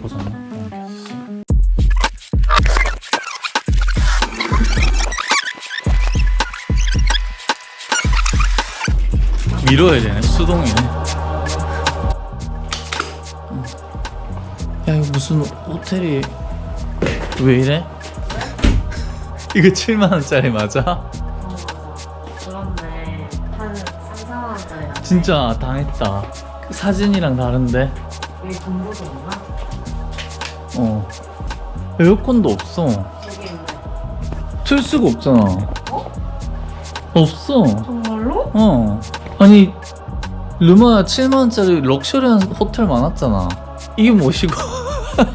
꽂았나? 어. 밀어야 되네 수동이네 야 이거 무슨 호텔이 왜 이래? 이거 7만 원짜리 맞아? 그런데 한 3, 4만 원짜리 진짜 당했다 사진이랑 다른데 여기 돈보도 없나? 어 에어컨도 없어 여기 있네. 틀 수가 없잖아 어? 없어 정말로? 어 아니 르마야 7만 원짜리 럭셔리한 호텔 많았잖아 이게 뭐시고